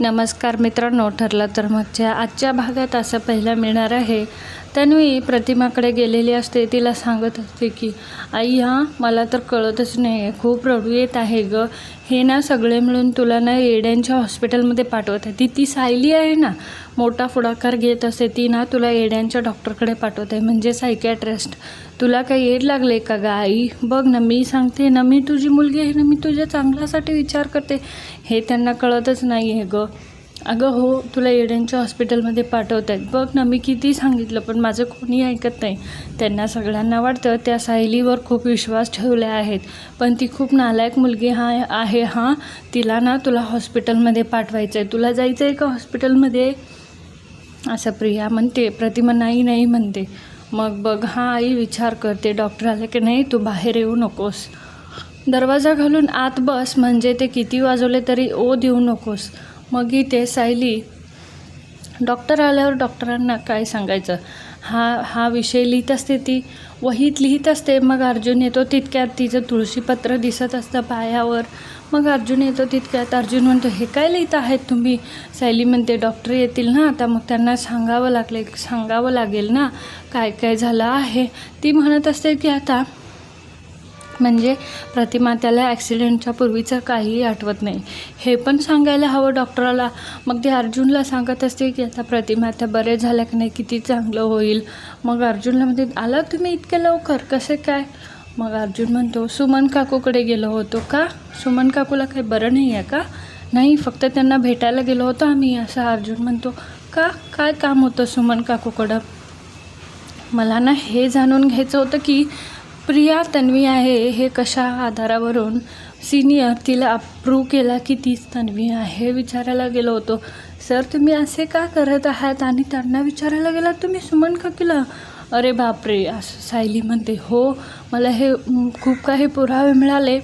नमस्कार मित्रांनो ठरलं तर मगच्या आजच्या भागात असं पहिला मिळणार आहे. तन्वी प्रतिमाकडे गेलेली असते. तिला सांगत असते की आई हा मला तर कळतच नाही. आहे खूप रडू येत आहे ग. हे ना सगळे मिळून तुला ना येड्यांच्या हॉस्पिटलमध्ये पाठवत आहे. ती ती सायली आहे ना? मोठा पुढाकार घेत असते. ती ना तुला येड्यांच्या डॉक्टरकडे पाठवत आहे. म्हणजे सायकॅट्रिस्ट. तुला काही येड लागले का ग आई? बघ ना मी सांगते ना. मी तुझी मुलगी आहे ना मी तुझ्या चांगल्यासाठी विचार करते. हे त्यांना कळतच नाही आहे गं. अगं हो तुला येड्यांच्या हॉस्पिटलमध्ये पाठवत आहेत बघ ना मी किती सांगितलं पण माझं कोणी ऐकत नाही. त्यांना सगळ्यांना वाटतं त्या सायलीवर खूप विश्वास ठेवले आहेत. पण ती खूप नालायक मुलगी हा आहे हां. तिला ना तुला हॉस्पिटलमध्ये पाठवायचं आहे तुला जायचं आहे का हॉस्पिटलमध्ये? असं प्रिया म्हणते. प्रतिमा नाही नाही म्हणते. मग बघ हा आई विचार करते डॉक्टर आले की नाही? तू बाहेर येऊ नकोस. दरवाजा घालून आत बस. म्हणजे ते किती वाजवले तरी ओ देऊ नकोस. मग इथे सायली. डॉक्टर आल्यावर डॉक्टरांना काय सांगायचं? हा हा विषय लिहित असते ती. वहीत लिहित असते. मग अर्जुन येतो तितक्यात तिचं तुळशीपत्र दिसत असतं पायावर. मग अर्जुन येतो तितक्यात. अर्जुन म्हणतो हे काय लिहित आहेत तुम्ही? सायली म्हणते डॉक्टर येतील ना आता. मग त्यांना सांगावं लागले सांगावं लागेल ना. काय काय झालं आहे? ती म्हणत असते की आता म्हणजे प्रतिमा त्याला ॲक्सिडेंटच्या पूर्वीचं काहीही आठवत नाही. हे पण सांगायला हवं डॉक्टराला. मग ते अर्जुनला सांगत असते की आता प्रतिमा आता बरे झाल्या की नाही किती चांगलं होईल. मग अर्जुनला म्हणते आला तुम्ही इतक्या लवकर? कसे काय? मग अर्जुन म्हणतो सुमन काकूकडे गेलो होतो का? सुमन काकूला काही बरं नाही आहे का? नाही फक्त त्यांना भेटायला गेलो होतो आम्ही असं अर्जुन म्हणतो. का? काय काम होतं सुमन काकूकडं? मला ना हे जाणून घ्यायचं होतं की प्रिया तन्वी आहे. हे कशा आधारावरून सिनियर तिला अप्रूव्ह केला की तीच तन्वी आहे? विचारायला गेलो होतो. सर तुम्ही असे का करत आहात आणि त्यांना विचारायला गेलात तुम्ही सुमन का केलं अरे बापरे असं सायली म्हणते. हो मला हे खूप काही पुरावे मिळाले.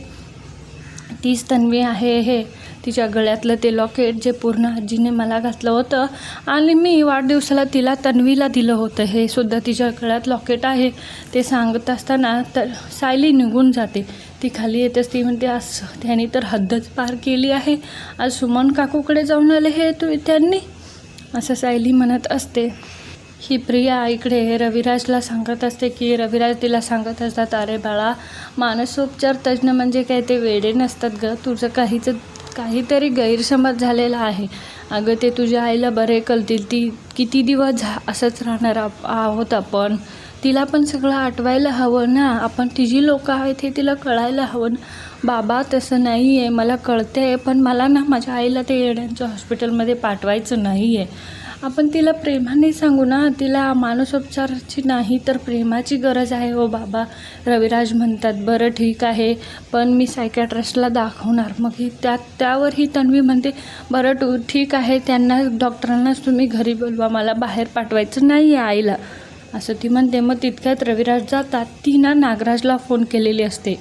तीच तन्वी आहे हे. तिच्या गळ्यातलं ते लॉकेट जे पूर्ण आजीने मला घातलं होतं आणि मी वाढदिवसाला तिला तन्वीला दिलं होतं. हे सुद्धा तिच्या गळ्यात लॉकेट आहे. ते सांगत असताना तर सायली निघून जाते. ती खाली येतेच ती म्हणते आज त्यांनी तर हद्दच पार केली आहे. आज सुमन काकूकडे जाऊन आले हे तू त्यांनी? असं सायली म्हणत असते. ही प्रिया इकडे रविराजला सांगत असते की रविराज तिला सांगत असतात अरे बाळा मानसोपचार तज्ज्ञ म्हणजे काय? ते वेडे नसतात ग. तुझं काहीच काहीतरी गैरसमज झालेला आहे. अगं ते तुझ्या आईला बरे कळतील. ती किती दिवस झा असंच राहणार आहोत आपण. तिला पण सगळं आठवायला हवं ना? आपण तिची लोकं आहेत हे तिला कळायला हवं. ना बाबा तसं नाही आहे मला कळते आहे पण मला ना माझ्या आईला ते येड्यांच्या हॉस्पिटलमध्ये पाठवायचं नाही आहे आपण तिला प्रेमाने सांगू ना तिला मानसोपचाराची नाही तर प्रेमाची गरज आहे. हो बाबा रविराज म्हणतात बरं ठीक आहे पण मी सायकॅट्रिस्टला दाखवणार. मग ही त्या त्यावर ही तन्वी म्हणते बरं टू ठीक आहे त्यांना डॉक्टरांनाच तुम्ही घरी बोलवा मला बाहेर पाठवायचं नाही आहे आईला. असं ती म्हणते. मग तितक्यात रविराज जातात. ती ना नागराजला फोन केलेली असते.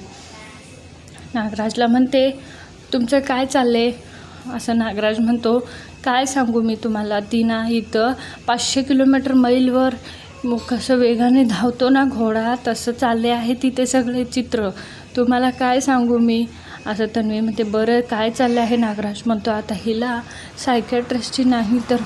नागराजला म्हणते तुमचं काय चाललं आहे असं नागराज म्हणतो काय सांगू मी तुम्हाला ती ना इथं. पाचशे किलोमीटर मैलवर मग कसं वेगाने धावतो ना घोडा तसं चालले आहे तिथे सगळे चित्र. तुम्हाला काय सांगू मी? असं तन्वी म्हणते बरं काय चाललं आहे नागराज? म्हणतो आता हिला सायकॅट्रिस्टची नाही तर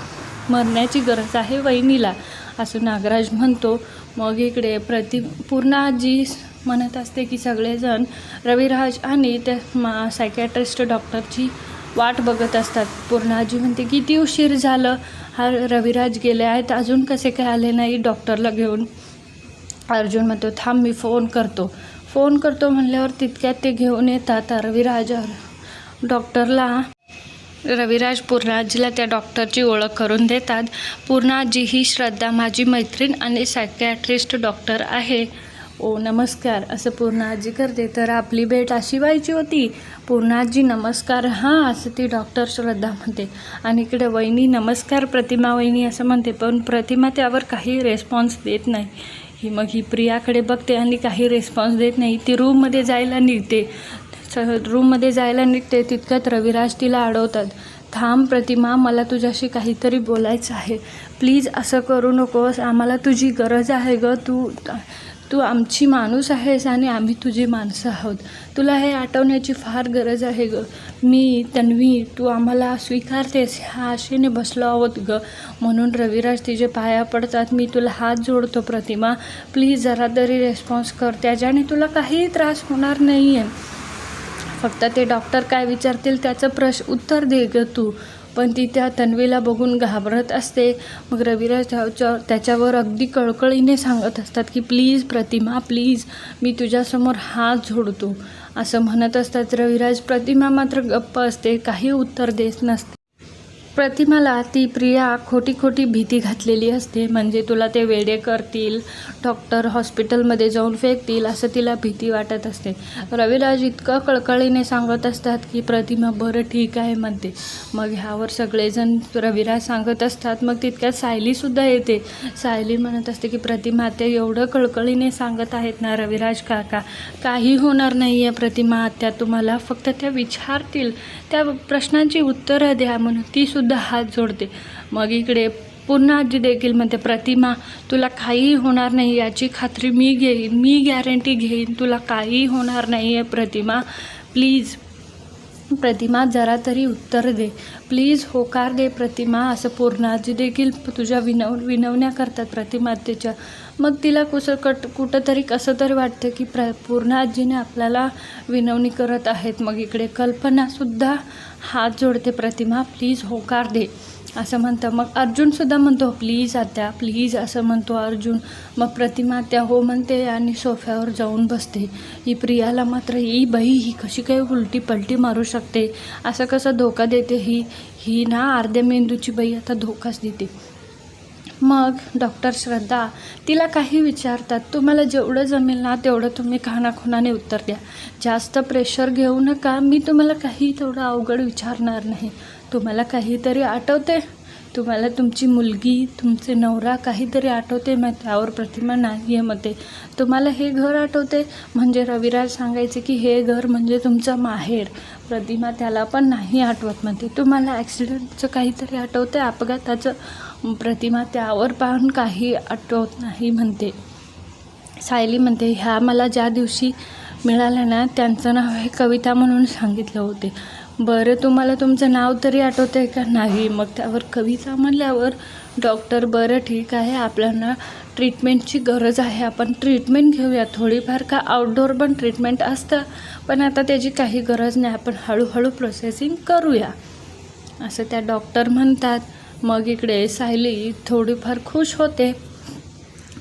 मरण्याची गरज आहे वहिनीला. असं नागराज म्हणतो. मग इकडे प्रति पूर्ण आजी म्हणत असते की सगळेजण रविराज आणि त्या मा सायकॅट्रिस्ट डॉक्टरची वाट बघत असतात. पूर्ण आजी म्हणते किती उशीर झालं? हा रविराज गेले आहेत. अजून कसे काय आले नाही डॉक्टरला घेऊन? अर्जुन म्हणतो थांब मी फोन करतो. फोन करतो म्हणल्यावर तितक्यात ते घेऊन येतात. रविराज डॉक्टरला रविराज पूर्णाजीला त्या डॉक्टरची ओळख करून देतात. पूर्णाजी ही श्रद्धा माझी मैत्रीण आणि सायकॅट्रिस्ट डॉक्टर आहे. ओ नमस्कार. असं पूर्णाजी करते. तर आपली भेट अशी व्हायची होती. पूर्णाजी नमस्कार. हां असं ती डॉक्टर श्रद्धा म्हणते. आणि इकडे वहिनी नमस्कार प्रतिमा वहिनी असं म्हणते. पण प्रतिमा त्यावर काही रेस्पॉन्स देत नाही. ही मग ही प्रियाकडे बघते आणि काही रेस्पॉन्स देत नाही. ती रूममध्ये जायला निघते. रूममध्ये जायला निघते. तितक्यात रविराज तिला अडवतात. थांब प्रतिमा मला तुझ्याशी काहीतरी बोलायचं आहे. प्लीज असं करू नकोस. आम्हाला तुझी गरज आहे ग. तू तू आमची माणूस आहेस आणि आम्ही तुझी माणसं आहोत. तुला हे आठवण्याची फार गरज आहे ग. मी तन्वी तू आम्हाला स्वीकारतेस ह्या आशेने बसलो आहोत ग. म्हणून रविराज तिचे पाया पडतात. मी तुला हात जोडतो प्रतिमा. प्लीज जरा तरी रेस्पॉन्स कर. त्याच्याने तुला काहीही त्रास होणार नाही आहे फक्त ते डॉक्टर काय विचारतील त्याचं प्रश उत्तर दे ग तू. पण ती त्या तन्वीला बघून घाबरत असते. मग रविराज त्याच्यावर अगदी कळकळीने सांगत असतात की प्लीज प्रतिमा प्लीज मी तुझ्यासमोर हात जोडतो. असं म्हणत असतात रविराज. प्रतिमा मात्र गप्प असते काही उत्तर देत नसते. प्रतिमाला ती प्रिया खोटी खोटी भीती घातलेली असते. म्हणजे तुला ते वेडे करतील डॉक्टर हॉस्पिटलमध्ये जाऊन फेकतील असं तिला भीती वाटत असते. रविराज इतकं कळकळीने सांगत असतात की प्रतिमा बरं ठीक आहे म्हणते. मग ह्यावर सगळेजण रविराज सांगत असतात. मग तितक्यात सायलीसुद्धा येते. सायली म्हणत असते की प्रतिमा ते एवढं कळकळीने सांगत आहेत ना रविराज काका. काही होणार नाही आहे प्रतिमा आत्या तुम्हाला फक्त त्या विचारतील. त्या प्रश्नांची उत्तरं द्या म्हणून ती सुद्धा हात जोडते. मग इकडे पुन्हा आजी देखील म्हणते प्रतिमा तुला काहीही होणार नाही याची खात्री मी घेईन मी गॅरंटी घेईन तुला काहीही होणार नाही आहे प्रतिमा. प्लीज प्रतिमा जरा तरी उत्तर दे. प्लीज होकार दे प्रतिमा असं पूर्णाजी देखील तुझ्या विनव विनवण्या करतात प्रतिमा त्याच्या मग तिला कुसं कट कुठंतरी कसं तरी वाटतं की प्र पूर्ण आजीने आपल्याला विनवणी करत आहेत. मग इकडे कल्पनासुद्धा हात जोडते प्रतिमा प्लीज होकार दे. असं म्हणतं. मग अर्जुनसुद्धा म्हणतो प्लीज आत्या प्लीज असं म्हणतो अर्जुन. मग प्रतिमा त्या हो म्हणते आणि सोफ्यावर जाऊन बसते. ही प्रियाला मात्र ही बाई ही कशी काही उलटी पलटी मारू शकते? असं कसं धोका देते ही? ही ना अर्ध्या मेंदूची बाई आता धोकाच देते. मग डॉक्टर श्रद्धा तिला काही विचारतात तुम्हाला जेवढं जमेल ना तेवढं तुम्ही खानाखुनाने उत्तर द्या. जास्त प्रेशर घेऊ नका मी तुम्हाला काही तेवढं अवघड विचारणार नाही. तुम्हाला काहीतरी आठवते? तुम्हाला तुमची मुलगी तुमचे नवरा काहीतरी आठवते? मग त्यावर प्रतिमा नाही आहे मते. तुम्हाला हे घर आठवते? म्हणजे रविराज सांगायचे की हे घर म्हणजे तुमचं माहेर. प्रतिमा त्याला पण नाही आठवत म्हणते तुम्हाला ॲक्सिडेंटचं काहीतरी आठवते? अपघाताचं प्रतिमा त्यावर पाहून काही आठवत नाही म्हणते. सायली म्हणते ह्या मला ज्या दिवशी मिळाल्या ना त्यांचं नाव हे कविता म्हणून सांगितलं होते. बरं तुम्हाला तुमचं नाव तरी आठवतं आहे का? नाही. मग त्यावर कविता म्हणल्यावर डॉक्टर बरं ठीक आहे. आपल्याला ट्रीटमेंटची गरज आहे. आपण ट्रीटमेंट घेऊया. थोडीफार का आउटडोअर पण ट्रीटमेंट असतं. पण आता त्याची काही गरज नाही. आपण हळूहळू प्रोसेसिंग करूया. असं त्या डॉक्टर म्हणतात. मग इकडे सायली थोडीफार खुश होते.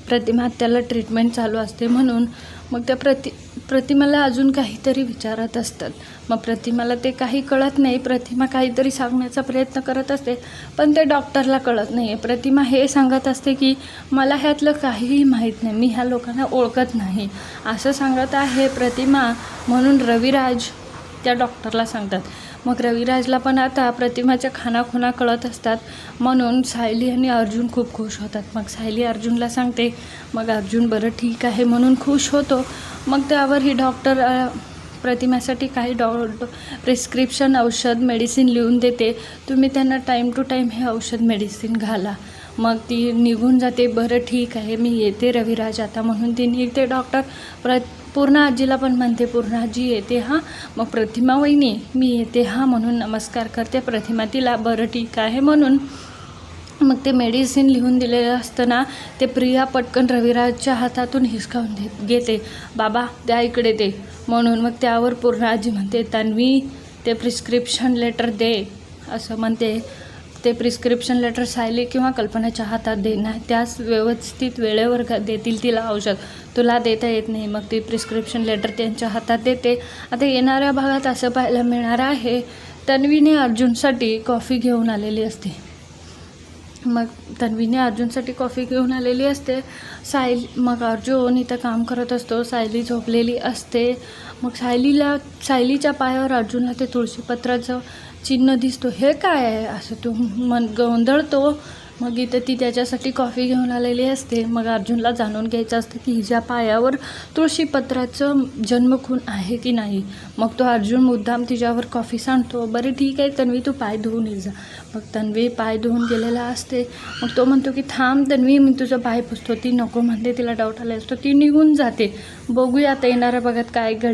प्रतिमा त्याला ट्रीटमेंट चालू असते म्हणून मग त्या प्रति प्रतिमाला अजून काहीतरी विचारत असतात. मग प्रतिमाला ते काही कळत नाही. प्रतिमा काहीतरी सांगण्याचा प्रयत्न करत असते पण ते डॉक्टरला कळत नाही आहे प्रतिमा हे सांगत असते की मला ह्यातलं काहीही माहीत नाही. मी ह्या लोकांना ओळखत नाही. असं सांगत आहे प्रतिमा. म्हणून रविराज त्या डॉक्टरला सांगतात. मग रविराजला पण आता प्रतिमाच्या खानाखुना कळत असतात. म्हणून सायली आणि अर्जुन खूप खुश होतात. मग सायली अर्जुनला सांगते मग अर्जुन बरं ठीक आहे म्हणून खुश होतो. मग त्यावर ही डॉक्टर प्रतिमासाठी काही डॉ प्रिस्क्रिप्शन औषध मेडिसिन लिहून देते. तुम्ही त्यांना टाईम टू टाईम हे औषध मेडिसिन घाला. मग ती निघून जाते. बरं ठीक आहे मी येते रविराज आता. म्हणून ती निघते. डॉक्टर प्र पूर्ण आजीला पण म्हणते पूर्ण आजी येते हा. मग प्रतिमा वहिनी मी येते हां म्हणून नमस्कार करते. प्रतिमा तिला बरं ठीक आहे म्हणून. मग ते मेडिसिन लिहून दिलेलं असताना ते प्रिया पटकन रविराजच्या हातातून हिसकावून घेत घेते. बाबा त्या इकडे दे म्हणून मग त्यावर पूर्ण आजी म्हणते तन्वी ते प्रिस्क्रिप्शन लेटर दे. असं म्हणते. ते प्रिस्क्रिप्शन लेटर सायली किंवा कल्पनाच्या हातात देणार त्यास त्याच व्यवस्थित वेळेवर देतील तिला औषध. तुला देता येत नाही मग ती प्रिस्क्रिप्शन लेटर त्यांच्या हातात देते. आता येणाऱ्या भागात असं पाहायला मिळणार आहे तन्वीने अर्जुनसाठी कॉफी घेऊन आलेली असते. मग तन्वीने अर्जुनसाठी कॉफी घेऊन आलेली असते. सायली मग अर्जुन इथं काम करत असतो सायली झोपलेली असते. मग सायलीला सायलीच्या पायावर अर्जुनला ते तुळशीपत्राचं चिन्ह दिसतो. हे काय आहे? असं तो मन गोंधळतो. मग इथं ती त्याच्यासाठी कॉफी घेऊन आलेली असते. मग अर्जुनला जाणून घ्यायचं असतं की हिच्या पायावर तुळशीपत्राचं जन्मखून आहे की नाही? मग तो अर्जुन मुद्दाम तिच्यावर कॉफी सांडतो. बरं ठीक आहे तन्वी तू पाय धुवून ये जा. मग तन्वी पाय धुवून गेलेला असते. मग तो म्हणतो की थांब तन्वी मी तुझं पाय पुसतो. ती नको म्हणते तिला डाऊट आला असतो. ती निघून जाते. बघूया आता येणाऱ्या बघत काय घड